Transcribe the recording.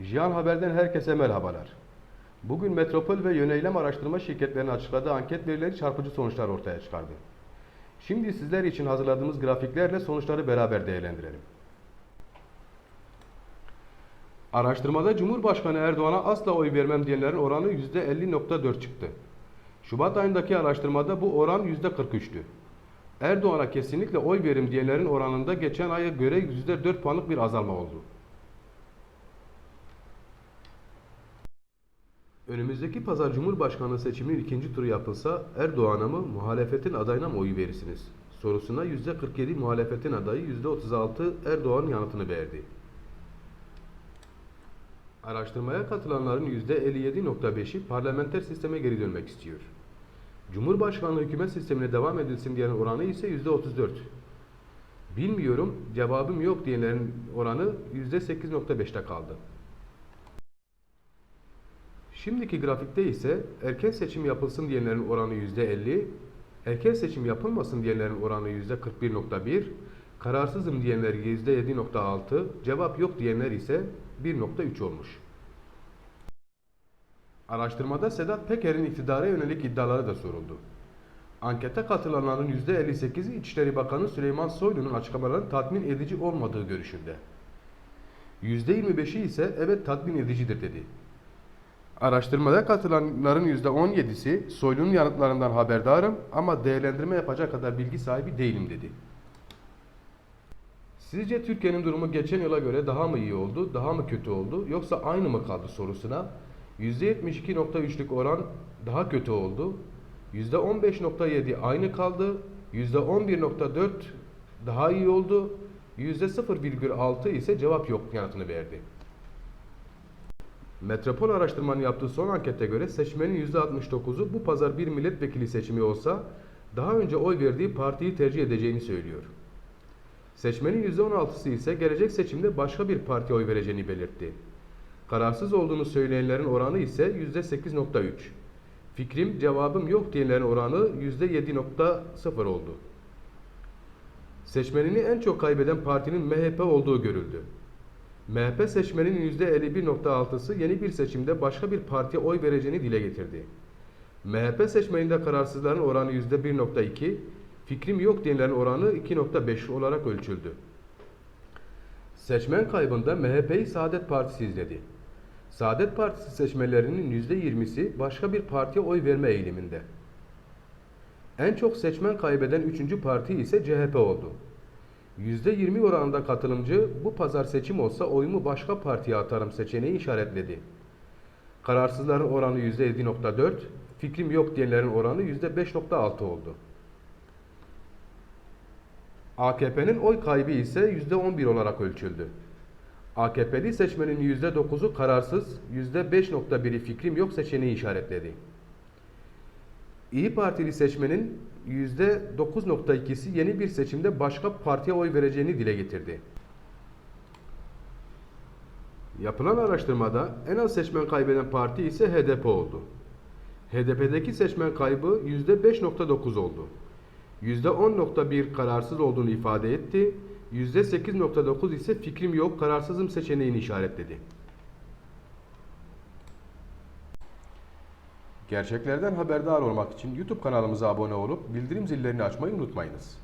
Jiyan Haber'den herkese merhabalar. Bugün Metropol ve Yöneylem Araştırma Şirketlerinin açıkladığı anket verileri çarpıcı sonuçlar ortaya çıkardı. Şimdi sizler için hazırladığımız grafiklerle sonuçları beraber değerlendirelim. Araştırmada Cumhurbaşkanı Erdoğan'a asla oy vermem diyenlerin oranı %50.4 çıktı. Şubat ayındaki araştırmada bu oran %43'tü. Erdoğan'a kesinlikle oy verim diyenlerin oranında geçen aya göre %4 puanlık bir azalma oldu. Önümüzdeki pazar Cumhurbaşkanlığı seçiminin ikinci turu yapılsa Erdoğan'a mı muhalefetin adayına mı oy verirsiniz? Sorusuna %47 muhalefetin adayı %36 Erdoğan yanıtını verdi. Araştırmaya katılanların %57.5'i parlamenter sisteme geri dönmek istiyor. Cumhurbaşkanlığı hükümet sistemine devam edilsin diyenin oranı ise %34. Bilmiyorum, cevabım yok diyenlerin oranı %8.5'te kaldı. Şimdiki grafikte ise erken seçim yapılsın diyenlerin oranı %50, erken seçim yapılmasın diyenlerin oranı %41.1, kararsızım diyenler %7.6, cevap yok diyenler ise 1.3 olmuş. Araştırmada Sedat Peker'in iktidara yönelik iddiaları da soruldu. Ankete katılanların %58'i İçişleri Bakanı Süleyman Soylu'nun açıklamalarının tatmin edici olmadığı görüşünde. %25'i ise evet tatmin edicidir dedi. Araştırmada katılanların %17'si Soylu'nun yanıtlarından haberdarım ama değerlendirme yapacak kadar bilgi sahibi değilim dedi. Sizce Türkiye'nin durumu geçen yıla göre daha mı iyi oldu, daha mı kötü oldu yoksa aynı mı kaldı sorusuna %72.3'lük oran daha kötü oldu, %15.7 aynı kaldı, %11.4 daha iyi oldu, %0,6 ise cevap yok yanıtını verdi. Metropol araştırmanın yaptığı son ankete göre seçmenin %69'u bu pazar bir milletvekili seçimi olsa daha önce oy verdiği partiyi tercih edeceğini söylüyor. Seçmenin %16'sı ise gelecek seçimde başka bir partiye oy vereceğini belirtti. Kararsız olduğunu söyleyenlerin oranı ise %8.3. Fikrim, cevabım yok diyenlerin oranı %7.0 oldu. Seçmenini en çok kaybeden partinin MHP olduğu görüldü. MHP seçmeninin %51.6'sı yeni bir seçimde başka bir partiye oy vereceğini dile getirdi. MHP seçmeninde kararsızların oranı %1.2, fikrim yok diyenlerin oranı 2.5 olarak ölçüldü. Seçmen kaybında MHP'yi Saadet Partisi izledi. Saadet Partisi seçmenlerinin %20'si başka bir partiye oy verme eğiliminde. En çok seçmen kaybeden üçüncü parti ise CHP oldu. %20 oranında katılımcı bu pazar seçim olsa oyumu başka partiye atarım seçeneği işaretledi. Kararsızların oranı %7.4, fikrim yok diyenlerin oranı %5.6 oldu. AKP'nin oy kaybı ise %11 olarak ölçüldü. AKP'li seçmenin %9'u kararsız, %5.1'i fikrim yok seçeneği işaretledi. İyi Partili seçmenin %9.2'si yeni bir seçimde başka partiye oy vereceğini dile getirdi. Yapılan araştırmada en az seçmen kaybeden parti ise HDP oldu. HDP'deki seçmen kaybı %5.9 oldu. %10.1 kararsız olduğunu ifade etti. %8.9 ise fikrim yok kararsızım seçeneğini işaretledi. Gerçeklerden haberdar olmak için YouTube kanalımıza abone olup bildirim zillerini açmayı unutmayınız.